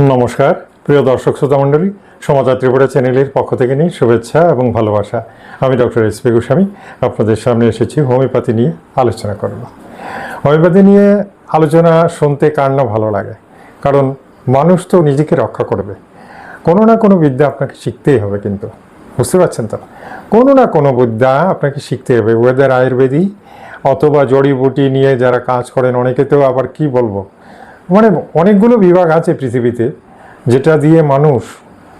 নমস্কার, প্রিয় দর্শক শ্রোতা মণ্ডলী সমাচার ত্রিপুরা চ্যানেলের পক্ষ থেকে নিয়ে শুভেচ্ছা এবং ভালোবাসা। আমি ডক্টর এস পি গোস্বামী, আপনাদের সামনে এসেছি, হোমিওপ্যাথি নিয়ে আলোচনা করব। হোমিওপ্যাথি নিয়ে আলোচনা শুনতে কার না ভালো লাগে? কারণ মানুষ তো নিজেকে রক্ষা করবে। কোনো না কোনো বিদ্যা আপনাকে শিখতেই হবে কিন্তু। বুঝতে পারছেন তো? কোনো না কোনো বিদ্যা আপনাকে শিখতে হবে ওয়েদার আয়ুর্বেদী অথবা জড়িবুটি নিয়ে যারা কাজ করেন, অনেকে তো আবার কি বলব? মানে অনেকগুলো বিভাগ আছে পৃথিবীতে, যেটা দিয়ে মানুষ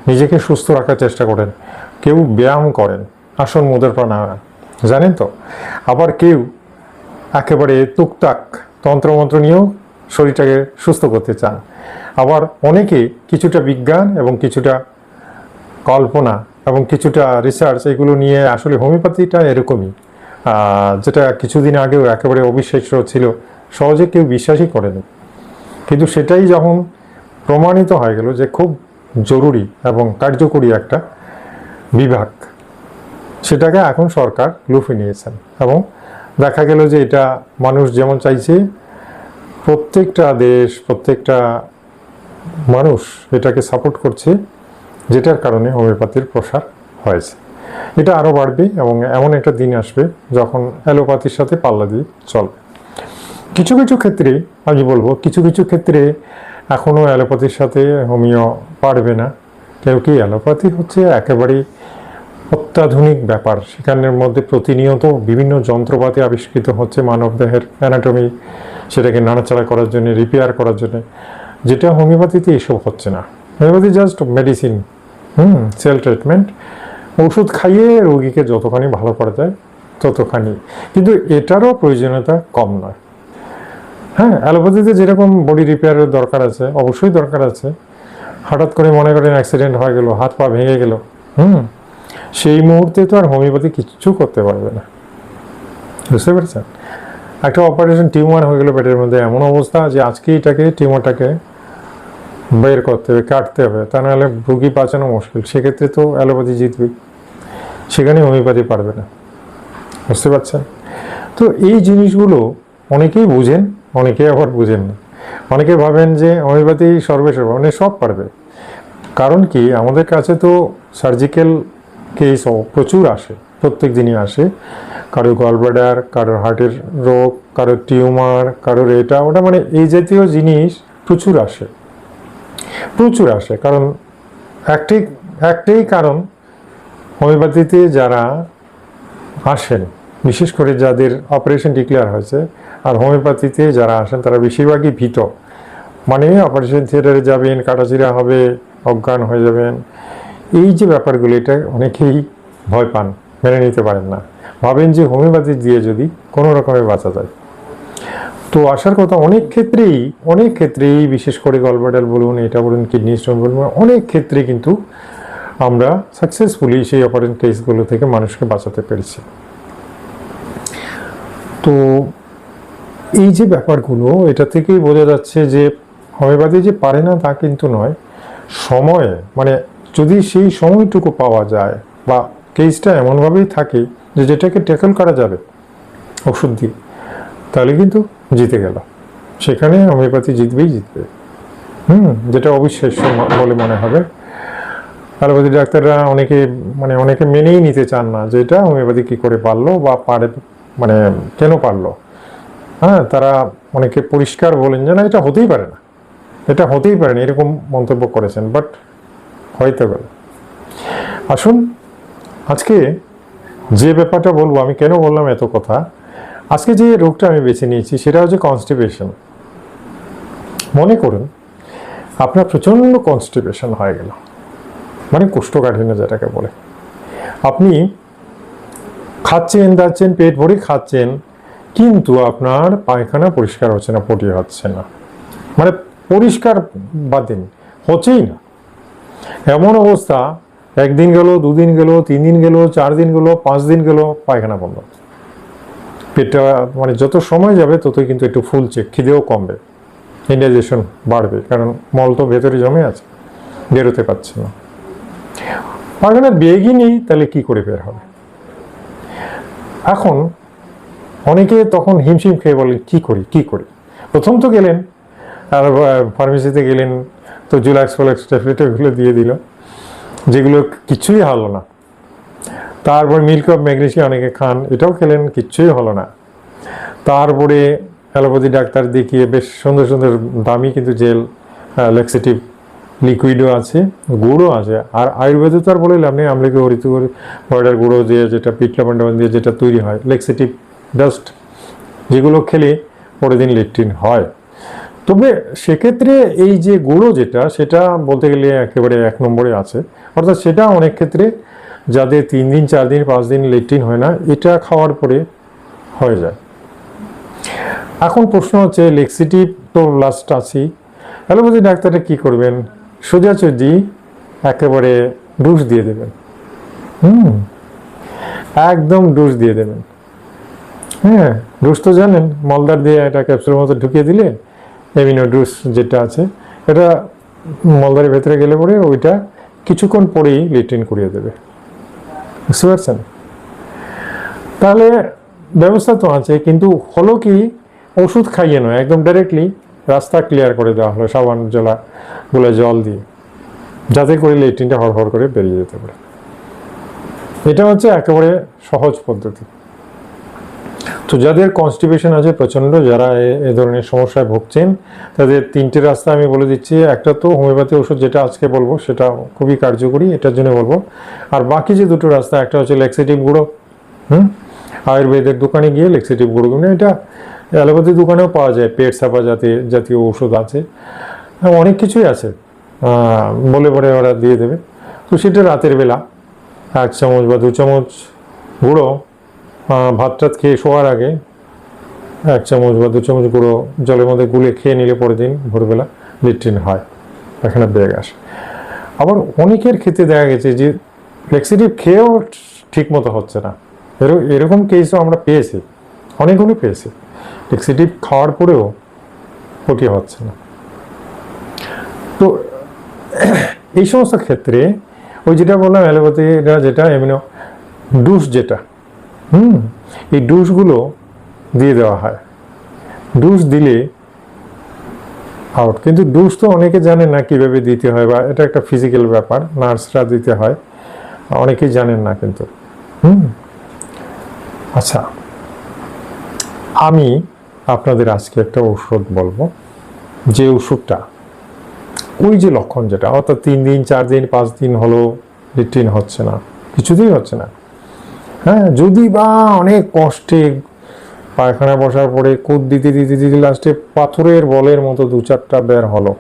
নিজেকে সুস্থ রাখার চেষ্টা করেন। কেউ ব্যায়াম করেন আসন মুদ্রা প্রাণায়াম জানেন তো? আবার কেউ একেবারে টুকটাক তন্ত্রমন্ত্র নিয়েও শরীরটাকে সুস্থ করতে চান। আবার অনেকে কিছুটা বিজ্ঞান এবং কিছুটা কল্পনা এবং কিছুটা রিসার্চ এগুলো নিয়ে আসলে হোমিওপ্যাথিটা এরকমই। যেটা কিছুদিন আগেও একেবারে অবিশ্বাস্য ছিল, সহজে কেউ বিশ্বাসই করেনি। কিন্তু সেটাই যখন প্রমাণিত হয়ে গেল যে খুব জরুরি এবং কার্যকরী একটা বিভাগ, সেটাকে এখন সরকার লুফে নিয়েছেন এবং দেখা গেল যে এটা মানুষ যেমন চাইছে, প্রত্যেকটা দেশ, প্রত্যেকটা মানুষ এটাকে সাপোর্ট করছে, যেটার কারণে হোমিওপ্যাথির প্রসার হয়েছে। এটা আরও বাড়বে এবং এমন একটা দিন আসবে যখন অ্যালোপ্যাথির সাথে পাল্লা দিয়ে চলবে। কিছু কিছু ক্ষেত্রে, আমি বলব, কিছু কিছু ক্ষেত্রে এখনও অ্যালোপ্যাথির সাথে হোমিও পারবে না। কেউ কি? অ্যালোপ্যাথি হচ্ছে একেবারেই অত্যাধুনিক ব্যাপার। সেখানের মধ্যে প্রতিনিয়ত বিভিন্ন যন্ত্রপাতি আবিষ্কৃত হচ্ছে মানবদেহের অ্যানাটমি সেটাকে নাড়াচাড়া করার জন্য রিপেয়ার করার জন্য। যেটা হোমিওপ্যাথিতে এসব হচ্ছে না। Homeopathy just medicine hmm cell treatment ওষুধ খাইয়ে রোগীকে যতখানি ভালো করা যায়, ততখানি। কিন্তু এটারও প্রয়োজনীয়তা কম নয়। হ্যাঁ অ্যালোপ্যাথিতে যেরকম বডি রিপেয়ারের দরকার আছে, অবশ্যই দরকার আছে। হঠাৎ করে মনে করেন অ্যাক্সিডেন্ট হয়ে গেল, হাত পা ভেঙে গেল, হুম? সেই মুহূর্তে তো আর হোমিওপ্যাথি কিচ্ছু করতে পারবে না। বুঝতে পেরেছেন? একটা অপারেশন টিউমার হয়ে গেল পেটের মধ্যে, এমন অবস্থা যে আজকে এটাকে টিউমারটাকে বের করতে হবে, কাটতে হবে, তা নাহলে রুগী বাঁচানো মুশকিল। সেক্ষেত্রে তো অ্যালোপ্যাথি জিতবে। সেখানে হোমিওপ্যাথি পারবে না। বুঝতে পারছেন? তো এই জিনিসগুলো অনেকেই বুঝেন অনেকেই আবার বুঝেন না। অনেকে ভাবেন যে হোমিওপ্যাথি সর্বেসর্ব মানে সব পারবে। কারণ কি? আমাদের কাছে তো সার্জিক্যাল কেস প্রচুর আসে, প্রত্যেক দিনই আসে। কারও গলব্লাডার কারোর হার্টের রোগ কারোর টিউমার কারোর এটা ওটা মানে এই জাতীয় জিনিস প্রচুর আসে। প্রচুর আসে, কারণ একটি, একটাই কারণ হোমিওপ্যাথিতে যারা আসেন বিশেষ করে যাদের অপারেশন ডিক্লেয়ার হয়েছে আর হোমিওপ্যাথিতে যারা আসেন, তারা বেশিরভাগই ভীত। মানে অপারেশন থিয়েটারে যাবেন, কাটাচিরা হবে, অজ্ঞান হয়ে যাবেন। এই যে ব্যাপারগুলো, এটা অনেকেই ভয় পান, মেনে নিতে পারেন না। ভাবেন যে হোমিওপ্যাথি দিয়ে যদি কোনো রকমে বাঁচা যায়। তো আসার কথা অনেক ক্ষেত্রেই অনেক ক্ষেত্রেই, বিশেষ করে গলব্লাডার বলুন, এটা বলুন কিডনি স্টোন বলুন, অনেক ক্ষেত্রে কিন্তু আমরা সাকসেসফুলি সেই অপারেশন কেসগুলো থেকে মানুষকে বাঁচাতে পেরেছি। তো এই যে ব্যাপারগুলো, এটা থেকেই বোঝা যাচ্ছে যে হোমিওপ্যাথি যে পারে না তা কিন্তু নয়। সময়ে মানে যদি সেই সময়টুকু পাওয়া যায় বা কেসটা এমনভাবেই থাকে যে যেটাকে ট্যাকল করা যাবে ওষুধ দিয়ে, তাহলে কিন্তু জিতে গেল। সেখানে হোমিওপ্যাথি জিতবেই জিতবে। হুম, যেটা অবিশ্বাস্য বলে মনে হবে। অ্যালোপ্যাথি ডাক্তাররা অনেকে মানে অনেকে মেনেই নিতে চান না যে এটা হোমিওপ্যাথি কী করে পারল বা পারে মানে কেন পারল? হ্যাঁ তারা অনেকে পরিষ্কার বলেন যে, না, এটা হতেই পারে না। এটা হতেই পারে না, এরকম মন্তব্য করেছেন, বাট হয়তো গেল। আসুন, আজকে যে ব্যাপারটা বলব, আমি কেন বললাম এত কথা? আজকে যে রোগটা আমি বেছে নিয়েছি, সেটা হচ্ছে কনস্টিপেশন মনে করুন, আপনার প্রচণ্ড কনস্টিপেশন হয়ে গেল। মানে কোষ্ঠকাঠিন্য যেটাকে বলে। আপনি খাচ্ছেন, দাচ্ছেন, পেট ভরে খাচ্ছেন, কিন্তু আপনার পায়খানা পরিষ্কার হচ্ছে না পটি হচ্ছে না। মানে পরিষ্কার বাদ দিন, হচ্ছেই না। এমন অবস্থা, একদিন গেল, দুদিন গেল তিন দিন গেল চার দিন গেল পাঁচ দিন গেল, পায়খানা বন্ধ। পেটটা মানে যত সময় যাবে, ততই কিন্তু একটু ফুলছে, খিদেও কমবে। ইন্ডাইজেশন বাড়বে, কারণ মল তো ভেতরে জমে আছে, বেরোতে পারছে না। পায়খানা বেগই নেই, তাহলে কি করে বের হবে? এখন অনেকে তখন হিমশিম খেয়ে বলেন কি করি কি করি? প্রথম তো গেলেন, আর ফার্মেসিতে গেলেন, তো জুলাক্স ফোলাক্স ট্যাবলেট ওগুলো দিয়ে দিল, যেগুলো কিছুই হলো না। তারপর মিল্ক অফ ম্যাগনেশিয়া অনেকে খান, এটাও খেলেন, কিচ্ছুই হলো না। তারপরে অ্যালোপ্যাথি ডাক্তার দেখিয়ে বেশ সুন্দর সুন্দর দামি কিন্তু জেল লেক্সিটিভ লিকুইডও আছে, গুঁড়ো আছে। আর আয়ুর্বেদে তো আর বলে লাভ নেই, আমলিকে হরিত পয়ডার গুঁড়ো দিয়ে যেটা পিটলাপান্ডাবান দিয়ে যেটা তৈরি হয় লেক্সিটিভ ডাস্ট যেগুলো খেলে পরের দিন লেট্রিন হয়। তবে সেক্ষেত্রে এই যে গুঁড়ো যেটা, সেটা বলতে গেলে একেবারে এক নম্বরে আছে। অর্থাৎ সেটা অনেক ক্ষেত্রে যাদের তিন দিন, চার দিন, পাঁচ দিন লেট্রিন হয় না, এটা খাওয়ার পরে হয়ে যায়। এখন প্রশ্ন হচ্ছে লেক্সিটিভ তো লাস্ট আছি অ্যালোপ্যাথি ডাক্তাররা কী করবেন? সোজাসুজি একেবারে ডুস দিয়ে দেবেন। হুম, একদম ডুস দিয়ে দেবেন। হ্যাঁ ডুস তো জানেন মলদার দিয়ে একটা ক্যাপসুলের মতো ঢুকিয়ে দিলে এমিনো ডুস যেটা আছে, এটা মলদারের ভেতরে গেলে পরে ওইটা কিছুক্ষণ পরেই লেট্রিন করিয়ে দেবে। বুঝতে পারছেন? তাহলে ব্যবস্থা তো আছে, কিন্তু হলো কি, ওষুধ খাইয়ে নয়, একদম ডাইরেক্টলি রাস্তা ক্লিয়ার করে দেওয়া হলো, সাবান, জলা গুলে জল দিয়ে। যাতে করে লেট্রিনটা হর করে বেরিয়ে যেতে পারে। এটা হচ্ছে একেবারে সহজ পদ্ধতি। তো যাদের কনস্টিপেশন আছে প্রচণ্ড, যারা এ- ধরনের সমস্যায় ভুগছেন, তাদের তিনটে রাস্তা আমি বলে দিচ্ছি। একটা তো হোমিওপ্যাথি ওষুধ যেটা আজকে বলব, সেটা খুবই কার্যকরী, এটার জন্য বলব। আর বাকি যে দুটো রাস্তা, একটা হচ্ছে লেক্সেটিভ গুঁড়ো, হুম? আয়ুর্বেদের দোকানে গিয়ে লেক্সেটিভ গুঁড়ো কিনে এটা অ্যালোপ্যাথি দোকানেও পাওয়া যায় পেট সাপা জাতীয় জাতীয় ওষুধ আছে। হ্যাঁ, অনেক কিছুই আছে। বলে পরে ওরা দিয়ে দেবে। তো সেটা রাতের বেলা এক চামচ বা দু চামচ গুঁড়ো ভাত টাত খেয়ে শোয়ার আগে এক চামচ বা দু চামচ গুঁড়ো জলের মধ্যে গুলে খেয়ে নিলে পরের দিন ভোরবেলা লেট্রিন হয় এখানে বেগ আসে। আবার অনেকের ক্ষেত্রে দেখা গেছে যে ফ্লেক্সিটিভ খেয়েও ঠিক মতো হচ্ছে না। এর- এরকম কেসও আমরা পেয়েছি অনেকগুলো পেয়েছি। ফ্লেক্সিটিভ খাওয়ার পরেও ক্ষতি হচ্ছে না। তো এই সমস্ত ক্ষেত্রে ওই যেটা বললাম অ্যালোপ্যাথিরা যেটা এমনি ডুস যেটা, হুম, এই ডুসগুলো দিয়ে দেওয়া হয়। ডুস দিলে আউট কিন্তু ডুস তো অনেকে জানে না কীভাবে দিতে হয় বা এটা একটা ফিজিক্যাল ব্যাপার, নার্সরা দিতে হয়, অনেকেই জানেন না কিন্তু। হুম আচ্ছা। আমি আপনাদের আজকে একটা ওষুধ বলব। যে ওষুধটা ওই যে লক্ষণ যেটা, অর্থাৎ তিন দিন, চার দিন, পাঁচ দিন হলো লিট্রিন হচ্ছে না, কিছুতেই হচ্ছে না। হ্যাঁ যদি বা অনেক কষ্টে পায়খানা বসার পরে কুদ দিতে দিতে দিতে লাস্টে পাথরের বলের মতো দু চারটা বের হলো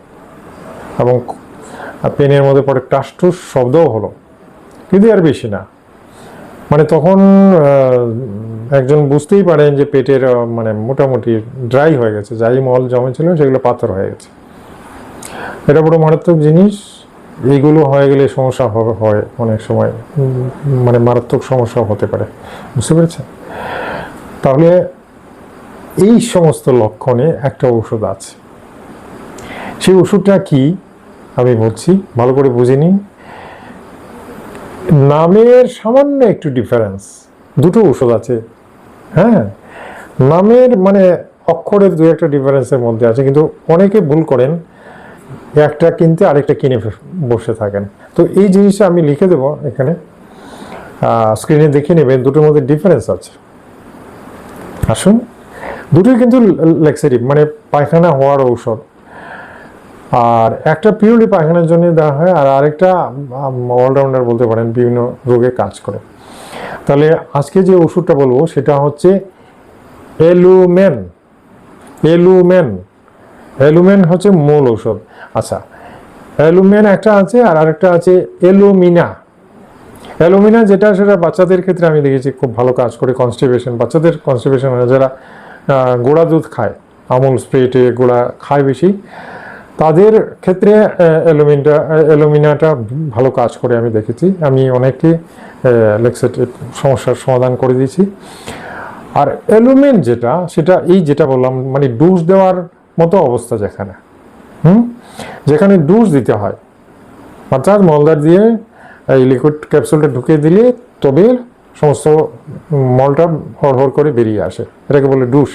এবং পেনের মধ্যে পরে টাস্টুস শব্দও হলো। কিন্তু আর বেশি না। মানে তখন একজন বুঝতেই পারেন যে পেটের মানে মোটামুটি ড্রাই হয়ে গেছে, যাই মল জমেছিল সেগুলো পাথর হয়ে গেছে। এটা বড় মারাত্মক জিনিস। এইগুলো হয়ে গেলে সমস্যা হয় অনেক সময়। মানে মারাত্মক সমস্যা হতে পারে। বুঝতে পেরেছেন? তাহলে এই সমস্ত লক্ষণে একটা ওষুধ আছে। সেই ওষুধটা কি? আমি বলছি, ভালো করে বুঝে নিন। নামের সামান্য একটু ডিফারেন্স দুটো ওষুধ আছে। হ্যাঁ নামের মানে অক্ষরের দু একটা ডিফারেন্সের মধ্যে আছে, কিন্তু অনেকে ভুল করেন। একটা কিনতে আরেকটা কিনে বসে থাকেন। তো এই জিনিসটা আমি লিখে দেবো এখানে। স্ক্রিনে দেখে নেবেন, দুটোর মধ্যে ডিফারেন্স আছে। আসুন। দুটোই কিন্তু লেক্সেটিভ মানে পায়খানা হওয়ার ঔষধ। আর একটা পিওরলি পায়খানার জন্য দেওয়া হয়, আর আরেকটা অলরাউন্ডার বলতে পারেন, বিভিন্ন রোগে কাজ করে। তাহলে আজকে যে ওষুধটা বলব, সেটা হচ্ছে এলুমেন এলুমেন এলুমেন হচ্ছে মূল ঔষধ। আচ্ছা অ্যালুমিন একটা আছে আর আরেকটা আছে এলুমিনা। অ্যালুমিনা যেটা, সেটা বাচ্চাদের ক্ষেত্রে আমি দেখেছি খুব ভালো কাজ করে কনস্টিপেশন বাচ্চাদের কনস্টিপেশন হয় যারা গোড়া দুধ খায়, আমুল স্প্রেটে গোড়া খায় বেশি, তাদের ক্ষেত্রে অ্যালুমিনটা অ্যালুমিনাটা ভালো কাজ করে আমি দেখেছি। আমি অনেককে লেক্সেটিভ সমস্যার সমাধান করে দিয়েছি। আর অ্যালুমিন যেটা, সেটা এই যেটা বললাম মানে ডোজ দেওয়ার মতো অবস্থা যেখানে। হুম? যেখানে ডোজ দিতে হয়। অর্থাৎ মলদার দিয়ে এই লিকুইড ক্যাপসুলটা ঢুকিয়ে দিলে তবে সমস্ত মলটা হড়হড় করে বেরিয়ে আসে। এটাকে বলে ডুস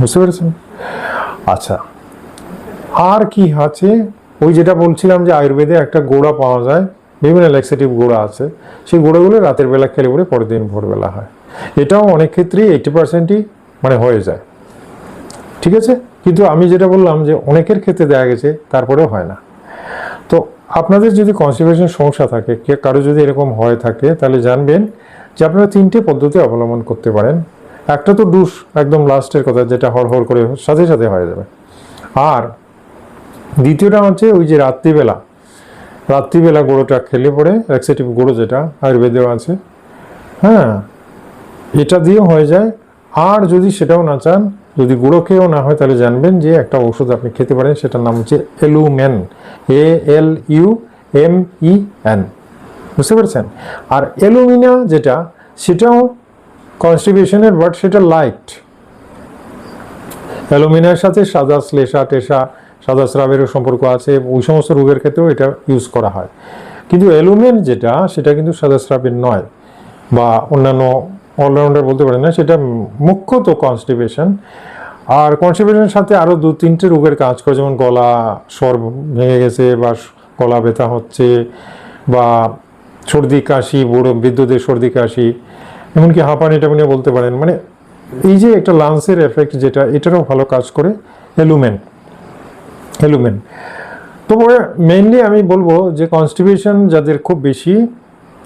বুঝতে পেরেছেন? আচ্ছা। আর কি আছে? ওই যেটা বলছিলাম যে আয়ুর্বেদে একটা গোড়া পাওয়া যায়। বিভিন্ন ল্যাক্সেটিভ গোড়া আছে। সেই গোড়াগুলো রাতের বেলা খেলে পরে পরের দিন ভোরবেলা হয়। এটাও অনেক ক্ষেত্রেই এইটি পার্সেন্টই মানে হয়ে যায়। ঠিক আছে? কিন্তু আমি যেটা বললাম যে অনেকের ক্ষেত্রে দেখা গেছে, তারপরেও হয় না। তো আপনাদের যদি কনস্টিপেশন সমস্যা থাকে কারও যদি এরকম হয়ে থাকে, তাহলে জানবেন যে আপনারা তিনটে পদ্ধতি অবলম্বন করতে পারেন। একটা তো ডুস একদম লাস্টের কথা, যেটা হর হর করে সাথে সাথে হয়ে যাবে। আর দ্বিতীয়টা হচ্ছে ওই যে রাত্রিবেলা রাত্রিবেলা গুঁড়োটা খেলে পরে ল্যাক্সেটিভ গুঁড়ো যেটা, আয়ুর্বেদেও আছে। হ্যাঁ এটা দিয়েও হয়ে যায়। আর যদি সেটাও না চান, যদি গুঁড়ো খেয়েও না হয়, তাহলে জানবেন যে একটা ওষুধ আপনি খেতে পারেন, সেটার নাম হচ্ছে Alumen. A L U M E N. বুঝতে পেরেছেন? আর এলুমিনা যেটা, সেটাও কনস্টিবিউশনের বাট সেটা লাইট অ্যালুমিনার সাথে সাদা শ্লেষা টেসা সাদা স্রাবেরও সম্পর্ক আছে ওই সমস্ত রোগের ক্ষেত্রেও এটা ইউজ করা হয়। কিন্তু অ্যালুমিন যেটা, সেটা কিন্তু সাদা স্রাবের নয় বা অন্যান্য অলরাউন্ডার বলতে পারেন না, সেটা মুখ্যত কনস্টিপেশন আর কনস্টিপেশনের সাথে আরও দু তিনটে রোগের কাজ করে, যেমন গলা স্বর ভেঙে গেছে বা গলা ব্যথা হচ্ছে বা সর্দি, কাশি, বুড়ো বিদ্যুতের সর্দি, কাশি, এমনকি হাঁপানি টাপানি বলতে পারেন। মানে এই যে একটা লাংসের এফেক্ট যেটা, এটারও ভালো কাজ করে এলুমেন এলুমেন তবে মেইনলি আমি বলব যে কনস্টিপেশন যাদের খুব বেশি,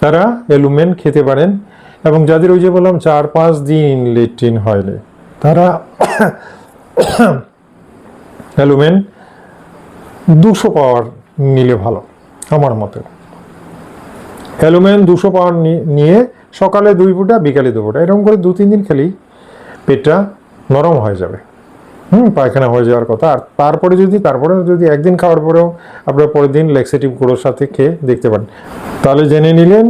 তারা এলুমেন খেতে পারেন এবং যাদের ওই যে বললাম চার পাঁচ দিন লেট্রিন হয়লে তারা অ্যালুমেন দুশো পাওয়ার নিলে ভালো, আমার মতে। অ্যালুমেন দুশো পাওয়ার নিয়ে সকালে দুই ফুটা, বিকালে দু ফুটা, এরকম করে দু তিন দিন খেলেই পেটটা নরম হয়ে যাবে। হুম, পায়খানা হয়ে যাওয়ার কথা। আর তারপরে যদি তারপরে যদি একদিন খাওয়ার পরেও আপনার পরের দিন লেক্সেটিভ গুঁড়োর সাথে খেয়ে দেখতে পারেন। তাহলে জেনে নিলেন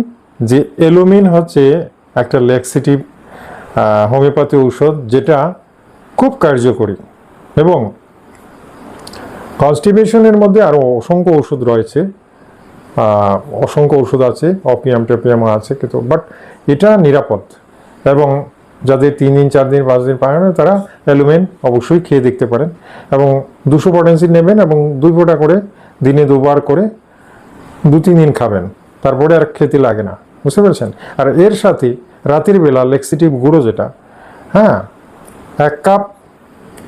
যে এলুমিন হচ্ছে একটা লেক্সেটিভ হোমিওপ্যাথি ঔষধ যেটা খুব কার্যকরী এবং কনস্টিপেশনের মধ্যে আরও অসংখ্য ওষুধ রয়েছে। অসংখ্য ওষুধ আছে অপিয়াম টেপিয়াম আছে কিন্তু বাট এটা নিরাপদ এবং যাদের তিন দিন, চার দিন, পাঁচ দিন পায় না তারা অ্যালুমেন অবশ্যই খেয়ে দেখতে পারেন। এবং দুশো পটেন্সি নেবেন এবং দুই ফোঁটা করে দিনে দুবার করে দু, তিন দিন খাবেন। তারপরে আর খেতে লাগে না। বুঝতে পেরেছেন? আর এর সাথে রাতের বেলা লেক্সিটিভ গুঁড়ো যেটা হ্যাঁ এক কাপ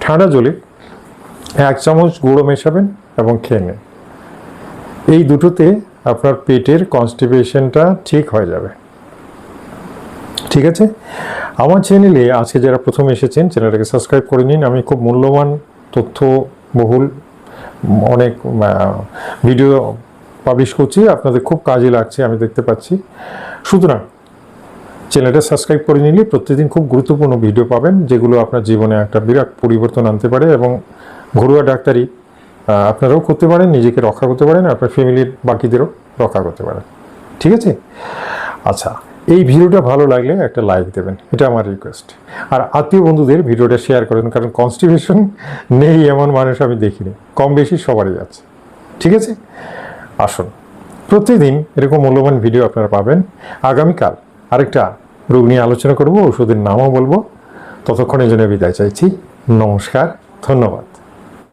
ঠান্ডা জলে এক চামচ গুঁড়ো মেশাবেন এবং খেয়ে নেন। এই দুটোতে আপনার পেটের কনস্টিপেশনটা ঠিক হয়ে যাবে। ঠিক আছে? আমার চ্যানেলে আজকে যারা প্রথম এসেছেন চ্যানেলটাকে সাবস্ক্রাইব করে নিন। আমি খুব মূল্যবান তথ্য বহুল অনেক ভিডিও পাবলিশ করছি। আপনাদের খুব কাজে লাগছে, আমি দেখতে পাচ্ছি। সুতরাং চ্যানেলটা সাবস্ক্রাইব করে নিলে প্রতিদিন খুব গুরুত্বপূর্ণ ভিডিও পাবেন, যেগুলো আপনার জীবনে একটা বিরাট পরিবর্তন আনতে পারে এবং ঘরোয়া ডাক্তারি আপনারাও করতে পারেন, নিজেকে রক্ষা করতে পারেন, আপনার ফ্যামিলির বাকিদেরও রক্ষা করতে পারেন। ঠিক আছে? আচ্ছা এই ভিডিওটা ভালো লাগলে একটা লাইক দেবেন। এটা আমার রিকোয়েস্ট আর আত্মীয় বন্ধুদের ভিডিওটা শেয়ার করেন, কারণ কনস্টিপেশন নেই এমন মানুষ আমি দেখিনি। কম বেশি সবারই আছে। ঠিক আছে? আসুন। প্রতিদিন এরকম মূল্যবান ভিডিও আপনারা পাবেন। আগামীকাল আরেকটা রোগ নিয়ে আলোচনা করব, ওষুধের নামও বলব। ততক্ষণের জন্য বিদায় চাইছি। নমস্কার, ধন্যবাদ।